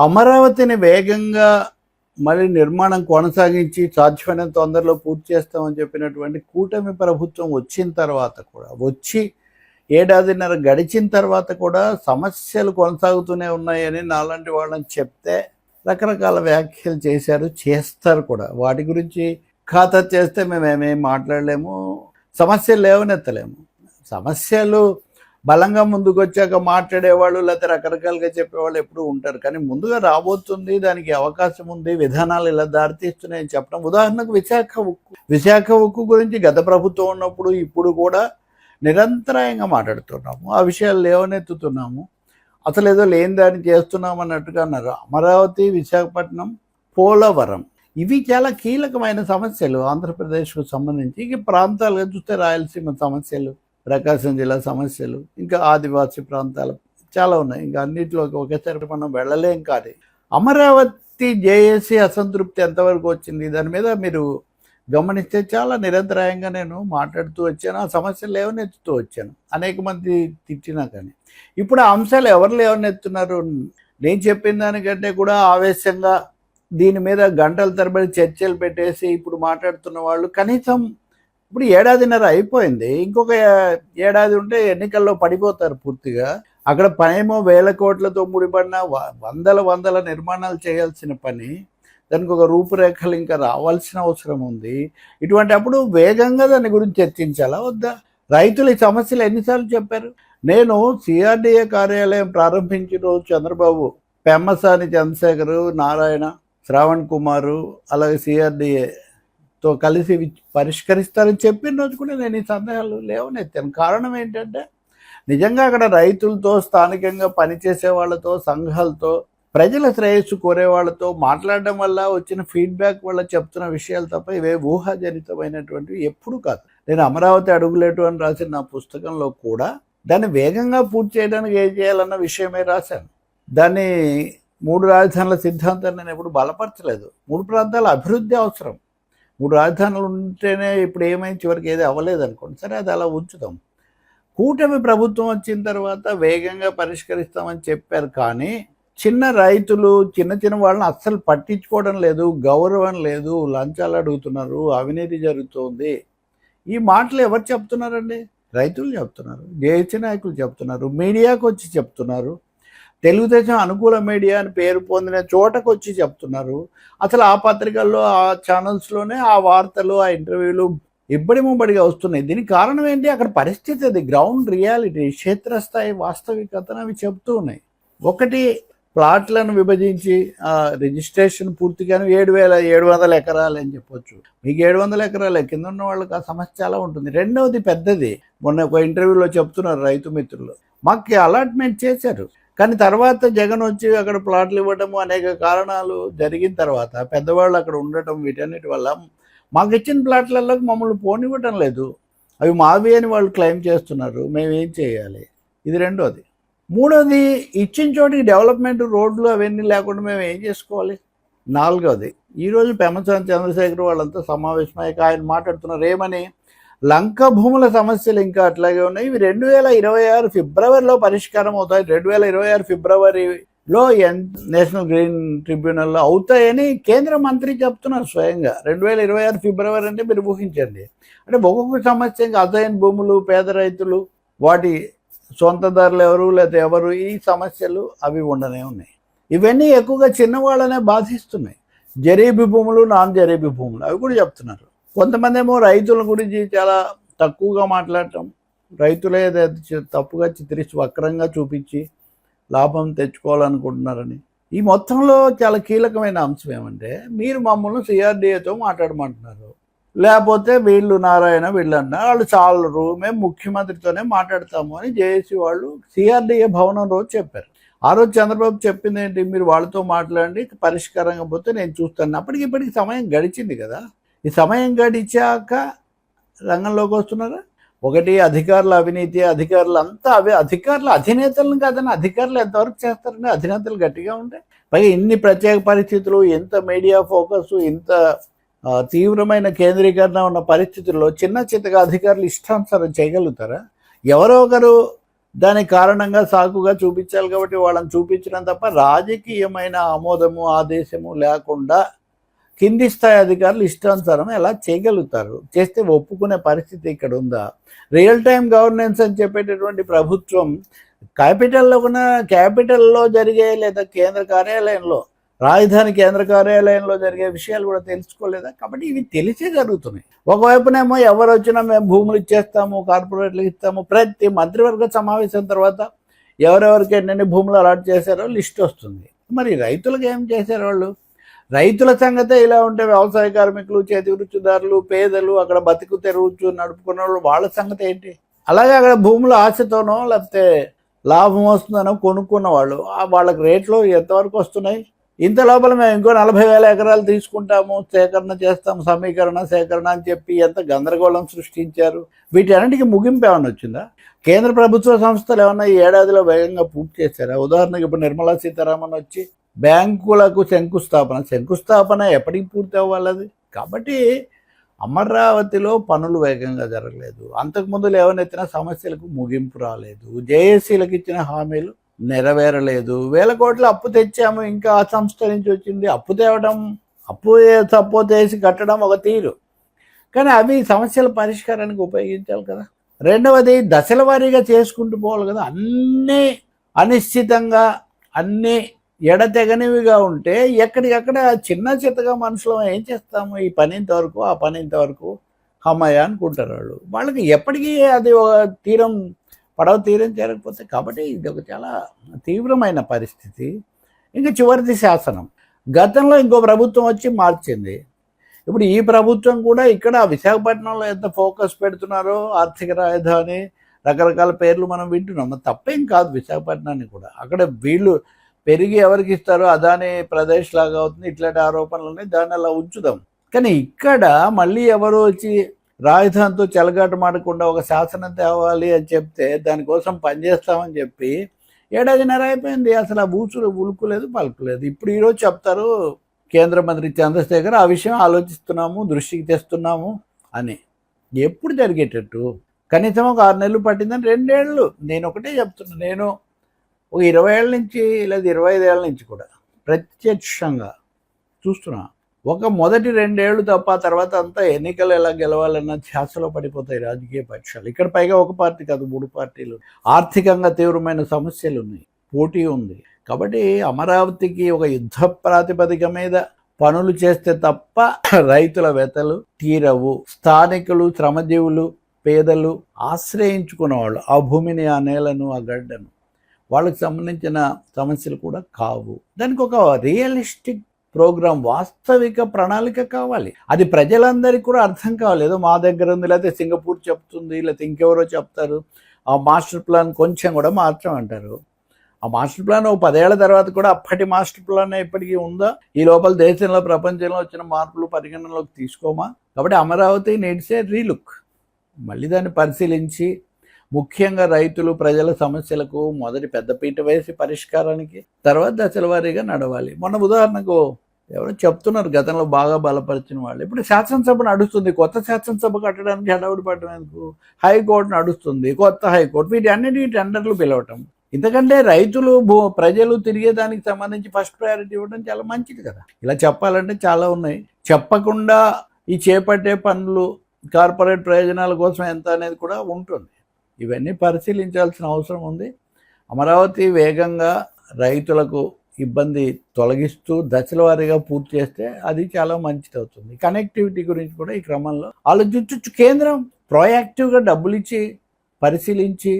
అమరావతిని వేగంగా మళ్ళీ నిర్మాణం కొనసాగించి సాధ్యమైనంత తొందరలో పూర్తి చేస్తామని చెప్పినటువంటి కూటమి ప్రభుత్వం వచ్చిన తర్వాత కూడా వచ్చి ఏడాదిన్నర గడిచిన తర్వాత కూడా సమస్యలు కొనసాగుతూనే ఉన్నాయని నాలాంటి వాళ్ళని చెప్తే రకరకాల వ్యాఖ్యలు చేశారు చేస్తారు కూడా. వాటి గురించి ఖాతా చేస్తే మేము మాట్లాడలేము సమస్యలు లేవనెత్తలేము. సమస్యలు బలంగా ముందుకు వచ్చాక మాట్లాడేవాళ్ళు లేకపోతే రకరకాలుగా చెప్పేవాళ్ళు ఎప్పుడూ ఉంటారు. కానీ ముందుగా రాబోతుంది దానికి అవకాశం ఉంది విధానాలు ఇలా దారితీస్తున్నాయని చెప్పడం. ఉదాహరణకు విశాఖ ఉక్కు. విశాఖ ఉక్కు గురించి గత ప్రభుత్వం ఉన్నప్పుడు ఇప్పుడు కూడా నిరంతరాయంగా మాట్లాడుతున్నాము. ఆ విషయాలు లేవనెత్తుతున్నాము. అసలు ఏదో లేని దాన్ని చేస్తున్నాం అన్నట్టుగా అన్నారు. అమరావతి విశాఖపట్నం పోలవరం. ఇవి చాలా కీలకమైన సమస్యలు ఆంధ్రప్రదేశ్కు సంబంధించి. ఈ ప్రాంతాలుగా చూస్తే రాయలసీమ సమస్యలు ప్రకాశం జిల్లా సమస్యలు ఇంకా ఆదివాసీ ప్రాంతాలు చాలా ఉన్నాయి. ఇంకా అన్నింటిలోకి ఒకేసారి మనం వెళ్ళలేం కానీ అమరావతి జేఏసీ అసంతృప్తి ఎంతవరకు వచ్చింది? దాని మీద మీరు గమనిస్తే చాలా నిరంతరాయంగా నేను మాట్లాడుతూ వచ్చాను. ఆ సమస్యలు లేవనెత్తుతూ వచ్చాను. అనేక మంది తిట్టినా కానీ. ఇప్పుడు ఆ అంశాలు ఎవరు లేవనెత్తున్నారు? నేను చెప్పిన దానికంటే కూడా ఆవేశంగా దీని మీద గంటల తరబడి చర్చలు పెట్టేసి ఇప్పుడు మాట్లాడుతున్న వాళ్ళు కనీసం ఇప్పుడు ఏడాదిన్నర అయిపోయింది. ఇంకొక ఏడాది ఉంటే ఎన్నికల్లో పడిపోతారు పూర్తిగా. అక్కడ పనేమో వేల కోట్లతో ముడిపడిన వ- వందల వందల నిర్మాణాలు చేయాల్సిన పని దానికి ఒక రూపురేఖలు ఇంకా రావాల్సిన అవసరం ఉంది. ఇటువంటి అప్పుడు వేగంగా దాని గురించి చర్చించాలా వద్దా? రైతులు ఈ సమస్యలు ఎన్నిసార్లు చెప్పారు? నేను సిఆర్డిఏ కార్యాలయం ప్రారంభించిన రోజు చంద్రబాబు పెమ్మసాని చంద్రశేఖరు నారాయణ శ్రావణ్ కుమారు అలాగే తో కలిసి పరిష్కరిస్తారని చెప్పిన రోజు కూడా నేను ఈ సందేహాలు లేవనెత్తాను కారణం ఏంటంటే నిజంగా అక్కడ రైతులతో స్థానికంగా పనిచేసే వాళ్ళతో సంఘాలతో ప్రజల శ్రేయస్సు కోరే వాళ్ళతో మాట్లాడడం వల్ల వచ్చిన ఫీడ్బ్యాక్ వల్ల చెప్తున్న విషయాలు తప్ప ఇవే ఊహాజనితమైనటువంటివి ఎప్పుడు కాదు. నేను అమరావతి అడుగులేటు అని రాసిన నా పుస్తకంలో కూడా దాన్ని వేగంగా పూర్తి చేయడానికి ఏం చేయాలన్న విషయమే రాశాను. దాన్ని మూడు రాజధానుల సిద్ధాంతాన్ని నేను ఎప్పుడు బలపరచలేదు. మూడు ప్రాంతాల అభివృద్ధి అవసరం. మూడు రాజధానులు ఉంటేనే ఇప్పుడు ఏమైంది? చివరికి ఏది అవ్వలేదు అనుకోండి. సరే అది అలా ఉంచుదాం కూటమి ప్రభుత్వం వచ్చిన తర్వాత వేగంగా పరిష్కరిస్తామని చెప్పారు కానీ చిన్న రైతులు చిన్న చిన్న వాళ్ళని అస్సలు పట్టించుకోవడం లేదు గౌరవం లేదు లంచాలు అడుగుతున్నారు అవినీతి జరుగుతోంది. ఈ మాటలు ఎవరు చెప్తున్నారండి? రైతులు చెప్తున్నారు జేహెచ్ నాయకులు చెప్తున్నారు మీడియాకు వచ్చి చెప్తున్నారు. తెలుగుదేశం అనుకూల మీడియా అని పేరు పొందిన చోటకు వచ్చి చెప్తున్నారు. అసలు ఆ పత్రికల్లో ఆ ఛానల్స్లోనే ఆ వార్తలు ఆ ఇంటర్వ్యూలు ఇబ్బడి ముబ్బడిగా వస్తున్నాయి. దీనికి కారణం ఏంటి? అక్కడ పరిస్థితి అది. గ్రౌండ్ రియాలిటీ క్షేత్రస్థాయి వాస్తవికతను అవి చెప్తూ ఉన్నాయి. ఒకటి ప్లాట్లను విభజించి రిజిస్ట్రేషన్ పూర్తిగాను ఏడు వేల ఏడు వందల ఎకరాలు అని చెప్పొచ్చు. మీకు ఏడు వందల ఎకరాలు. కింద ఉన్న వాళ్ళకి ఆ సమస్య చాలా ఉంటుంది. రెండవది పెద్దది. మొన్న ఒక ఇంటర్వ్యూలో చెప్తున్నారు రైతు మిత్రులు. మాకు అలాట్మెంట్ చేశారు. కానీ తర్వాత జగన్ వచ్చి అక్కడ ప్లాట్లు ఇవ్వటము అనేక కారణాలు జరిగిన తర్వాత పెద్దవాళ్ళు అక్కడ ఉండటం వీటన్నిటి వల్ల మాకు ఇచ్చిన ప్లాట్లలోకి మమ్మల్ని పోనివ్వటం లేదు. అవి మావి అని వాళ్ళు క్లెయిమ్ చేస్తున్నారు. మేము ఏం చేయాలి? ఇది రెండోది. మూడోది ఇచ్చిన చోటికి డెవలప్మెంట్ రోడ్లు అవన్నీ లేకుండా మేము ఏం చేసుకోవాలి? నాలుగోది ఈరోజు పెమసాని చంద్రశేఖర్ వాళ్ళంతా సమావేశమయ్యాక ఆయన మాట్లాడుతున్నారు. ఏమని? లంక భూముల సమస్యలు ఇంకా అట్లాగే ఉన్నాయి. ఇవి రెండు వేల ఇరవై ఆరు ఫిబ్రవరిలో పరిష్కారం అవుతాయి. రెండు వేల ఇరవై ఆరు ఫిబ్రవరిలో ఎన్ నేషనల్ గ్రీన్ ట్రిబ్యునల్లో అవుతాయని కేంద్ర మంత్రి చెప్తున్నారు స్వయంగా. రెండు వేల ఇరవై ఆరు ఫిబ్రవరి అంటే మీరు ఊహించండి. అంటే ఒక్కొక్క సమస్య ఇంకా అసైన్ భూములు పేద రైతులు వాటి సొంతదారులు ఎవరు లేదా ఎవరు ఈ సమస్యలు అవి ఉండనే ఉన్నాయి. ఇవన్నీ ఎక్కువగా చిన్నవాళ్ళనే బాధిస్తున్నాయి. జరీబీ భూములు నాన్ జరీబీ భూములు అవి కూడా చెప్తున్నారు. కొంతమంది ఏమో రైతుల గురించి చాలా తక్కువగా మాట్లాడటం. రైతులే తప్పుగా చిత్రించి వక్రంగా చూపించి లాభం తెచ్చుకోవాలనుకుంటున్నారని. ఈ మొత్తంలో చాలా కీలకమైన అంశం ఏమంటే మీరు మమ్మల్ని సిఆర్డీఏతో మాట్లాడమంటున్నారు. లేకపోతే వీళ్ళు నారాయణ వీళ్ళన్న వాళ్ళు చాలరు మేము ముఖ్యమంత్రితోనే మాట్లాడతాము అని జేఏసీ వాళ్ళు సిఆర్డీఏ భవనం రోజు చెప్పారు. ఆ రోజు చంద్రబాబు చెప్పింది ఏంటి? మీరు వాళ్ళతో మాట్లాడి పరిష్కారంగా పోతే నేను చూస్తాను. అప్పటికి ఇప్పటికి సమయం గడిచింది కదా. ఈ సమయం గడిచాక రంగంలోకి వస్తున్నారా? ఒకటి అధికారుల అవినీతి అధికారులు అంతా అవి అధికారుల అధినేతలను కాదని అధికారులు ఎంతవరకు చేస్తారండి అధినేతలు గట్టిగా ఉంటాయి పైగా ఇన్ని ప్రత్యేక పరిస్థితులు ఎంత మీడియా ఫోకస్ ఇంత తీవ్రమైన కేంద్రీకరణ ఉన్న పరిస్థితుల్లో చిన్న చిన్నగా అధికారులు ఇష్టానుసారం చేయగలుగుతారా? ఎవరో ఒకరు దానికి కారణంగా సాకుగా చూపించాలి కాబట్టి వాళ్ళని చూపించడం తప్ప రాజకీయమైన ఆమోదము ఆదేశము లేకుండా కింది స్థాయి అధికారులు ఇష్టానుసారం ఎలా చేయగలుగుతారు? చేస్తే ఒప్పుకునే పరిస్థితి ఇక్కడ ఉందా? రియల్ టైం గవర్నెన్స్ అని చెప్పేటటువంటి ప్రభుత్వం క్యాపిటల్లో కూడా క్యాపిటల్లో జరిగే లేదా కేంద్ర కార్యాలయంలో రాజధాని కేంద్ర కార్యాలయంలో జరిగే విషయాలు కూడా తెలుసుకోలేదా? కాబట్టి ఇవి తెలిసే జరుగుతున్నాయి. ఒకవైపునేమో ఎవరు వచ్చినా మేము భూములు ఇచ్చేస్తాము కార్పొరేట్లు ఇస్తాము ప్రతి మంత్రివర్గ సమావేశం తర్వాత ఎవరెవరికి ఎన్నెన్ని భూములు అలాట్ చేశారో లిస్ట్ వస్తుంది. మరి రైతులకు ఏం చేశారు వాళ్ళు? రైతుల సంగతే ఇలా ఉంటే వ్యవసాయ కార్మికులు చేతి వృత్తిదారులు పేదలు అక్కడ బతుకు తెరువుచు నడుపుకున్న వాళ్ళు వాళ్ళ సంగతి ఏంటి? అలాగే అక్కడ భూముల ఆశతోనో లేకపోతే లాభం వస్తుందనో కొనుక్కున్న వాళ్ళు వాళ్ళకి రేట్లు ఎంతవరకు వస్తున్నాయి? ఇంత లోపల మేము ఇంకో నలభై వేల ఎకరాలు తీసుకుంటాము సేకరణ చేస్తాము సమీకరణ సేకరణ అని చెప్పి ఎంత గందరగోళం సృష్టించారు? వీటి ముగింపు ఏమైనా వచ్చిందా? కేంద్ర ప్రభుత్వ సంస్థలు ఏమన్నా ఈ ఏడాదిలో వేగంగా పూర్తి చేశారా? ఉదాహరణకి ఇప్పుడు నిర్మలా సీతారామన్ వచ్చి బ్యాంకులకు శంకుస్థాపన. శంకుస్థాపన ఎప్పటికి పూర్తి అవ్వాలది? కాబట్టి అమరావతిలో పనులు వేగంగా జరగలేదు. అంతకుముందు లేవనెత్తిన సమస్యలకు ముగింపు రాలేదు. జేఏసీలకు ఇచ్చిన హామీలు నెరవేరలేదు. వేల కోట్ల అప్పు తెచ్చాము. ఇంకా ఆ సంస్థ నుంచి వచ్చింది అప్పు తేవడం అప్పు తప్పు చేసి కట్టడం ఒక తీరు. కానీ అవి సమస్యల పరిష్కారానికి ఉపయోగించాలి కదా. రెండవది దశల వారీగా చేసుకుంటూ పోవాలి కదా. అన్నీ అనిశ్చితంగా అన్నీ ఎడతెగనివిగా ఉంటే ఎక్కడికక్కడ చిన్న చిత్తగా మనసులో ఏం చేస్తాము? ఈ పని ఇంతవరకు ఆ పని ఇంతవరకు అమ్మాయ అనుకుంటారు వాళ్ళు. వాళ్ళకి ఎప్పటికీ అది ఒక తీరం పడవ తీరం చేరకపోతే కాబట్టి ఇది ఒక చాలా తీవ్రమైన పరిస్థితి. ఇంకా చివరిది శాసనం. గతంలో ఇంకో ప్రభుత్వం వచ్చి మార్చింది. ఇప్పుడు ఈ ప్రభుత్వం కూడా ఇక్కడ విశాఖపట్నంలో ఎంత ఫోకస్ పెడుతున్నారో ఆర్థిక రాజధాని రకరకాల పేర్లు మనం వింటున్నాం. తప్పేం కాదు విశాఖపట్నాన్ని కూడా. అక్కడ వీళ్ళు పెరిగి ఎవరికి ఇస్తారో అదాని ప్రదేశ్ లాగా అవుతుంది. ఇట్లాంటి ఆరోపణలు ఉన్నాయి దాన్ని అలా ఉంచుదాం. కానీ ఇక్కడ మళ్ళీ ఎవరు వచ్చి రాజధానితో చెలగాటమాడకుండా ఒక శాసనం తేవాలి అని చెప్తే దానికోసం పనిచేస్తామని చెప్పి ఏడాదిన్నర అయిపోయింది. అసలు ఆ బూచులు ఉలుకులేదు పలుకులేదు. ఇప్పుడు ఈరోజు చెప్తారు కేంద్ర మంత్రి చంద్రశేఖర్ ఆ విషయం ఆలోచిస్తున్నాము దృష్టికి తెస్తున్నాము అని. ఎప్పుడు జరిగేటట్టు? కనీసం ఒక ఆరు నెలలు పట్టిందని రెండేళ్ళు. నేను ఒకటే చెప్తున్నాను నేను ఒక ఇరవై ఏళ్ళ నుంచి లేదా ఇరవై ఐదు ఏళ్ళ నుంచి కూడా ప్రత్యక్షంగా చూస్తున్నా. ఒక మొదటి రెండేళ్ళు తప్ప తర్వాత అంతా ఎన్నికలు ఎలా గెలవాలన్న ధ్యాసలో పడిపోతాయి రాజకీయ పక్షాలు. ఇక్కడ పైగా ఒక పార్టీ కాదు మూడు పార్టీలు. ఆర్థికంగా తీవ్రమైన సమస్యలు ఉన్నాయి పోటీ ఉంది. కాబట్టి అమరావతికి ఒక యుద్ధ ప్రాతిపదిక మీద పనులు చేస్తే తప్ప రైతుల వెతలు తీరవు. స్థానికులు శ్రమజీవులు పేదలు ఆశ్రయించుకున్న వాళ్ళు ఆ భూమిని ఆ నేలను ఆ గడ్డను వాళ్ళకి సంబంధించిన సమస్యలు కూడా కావు. దానికి ఒక రియలిస్టిక్ ప్రోగ్రామ్ వాస్తవిక ప్రణాళిక కావాలి. అది ప్రజలందరికీ కూడా అర్థం కావాలి. ఏదో మా దగ్గర ఉంది లేకపోతే సింగపూర్ చెప్తుంది లేకపోతే ఇంకెవరో చెప్తారు. ఆ మాస్టర్ ప్లాన్ కొంచెం కూడా మార్చమంటారు ఆ మాస్టర్ ప్లాన్ ఓ పదేళ్ళ తర్వాత కూడా అప్పటి మాస్టర్ ప్లాన్ ఇప్పటికీ ఉందా? ఈ లోపల దేశంలో ప్రపంచంలో వచ్చిన మార్పులు పరిగణనలోకి తీసుకోమా? కాబట్టి అమరావతి నీడ్స్ ఏ రీలుక్ మళ్ళీ దాన్ని పరిశీలించి ముఖ్యంగా రైతులు ప్రజల సమస్యలకు మొదటి పెద్దపీట వేసి పరిష్కారానికి తర్వాత దశల వారీగా నడవాలి. మొన్న ఉదాహరణకు ఎవరో చెప్తున్నారు గతంలో బాగా బలపరిచిన వాళ్ళు. ఇప్పుడు శాసనసభ నడుస్తుంది. కొత్త శాసనసభ కట్టడానికి హడావుడి పడడం ఎందుకు హైకోర్టు నడుస్తుంది. కొత్త హైకోర్టు. వీటి అన్నిటి టెండర్లు పిలవటం. ఎందుకంటే రైతులు భూ ప్రజలు తిరిగేదానికి సంబంధించి ఫస్ట్ ప్రయారిటీ ఇవ్వడం చాలా మంచిది కదా. ఇలా చెప్పాలంటే చాలా ఉన్నాయి. చెప్పకుండా ఈ చేపట్టే పనులు కార్పొరేట్ ప్రయోజనాల కోసం ఎంత అనేది కూడా ఉంటుంది. ఇవన్నీ పరిశీలించాల్సిన అవసరం ఉంది. అమరావతి వేగంగా రైతులకు ఇబ్బంది తొలగిస్తూ దశల వారీగా పూర్తి చేస్తే అది చాలా మంచిది అవుతుంది కనెక్టివిటీ గురించి కూడా ఈ క్రమంలో ఆలోచించవచ్చు కేంద్రం ప్రోయాక్టివ్గా డబ్బులు ఇచ్చి పరిశీలించి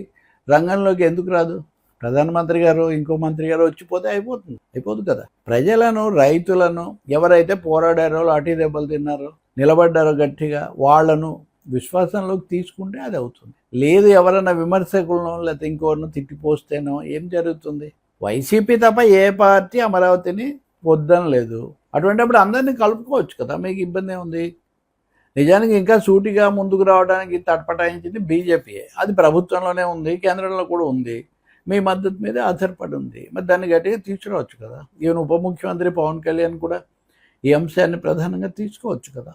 రంగంలోకి ఎందుకు రాదు? ప్రధానమంత్రి గారు ఇంకో మంత్రి గారు వచ్చిపోతే అయిపోతుంది. అయిపోదు కదా. ప్రజలను రైతులను ఎవరైతే పోరాడారో లాఠీ దెబ్బలు తిన్నారో నిలబడ్డారో గట్టిగా వాళ్ళను విశ్వాసంలోకి తీసుకుంటే అది అవుతుంది. లేదు ఎవరైనా విమర్శకులను లేకపోతే ఇంకోరిని తిట్టిపోస్తేనో ఏం జరుగుతుంది? వైసీపీ తప్ప ఏ పార్టీ అమరావతిని పొద్దని లేదు. అటువంటిప్పుడు అందరినీ కలుపుకోవచ్చు కదా మీకు ఇబ్బంది ఉంది నిజానికి ఇంకా సూటిగా ముందుకు రావడానికి తటపటాయించింది బీజేపీయే. అది ప్రభుత్వంలోనే ఉంది కేంద్రంలో కూడా ఉంది. మీ మద్దతు మీద ఆధారపడి ఉంది. మరి దాన్ని గట్టిగా తీసుకురావచ్చు కదా. ఈవెన్ ఉప ముఖ్యమంత్రి పవన్ కళ్యాణ్ కూడా ఈ అంశాన్ని ప్రధానంగా తీసుకోవచ్చు కదా.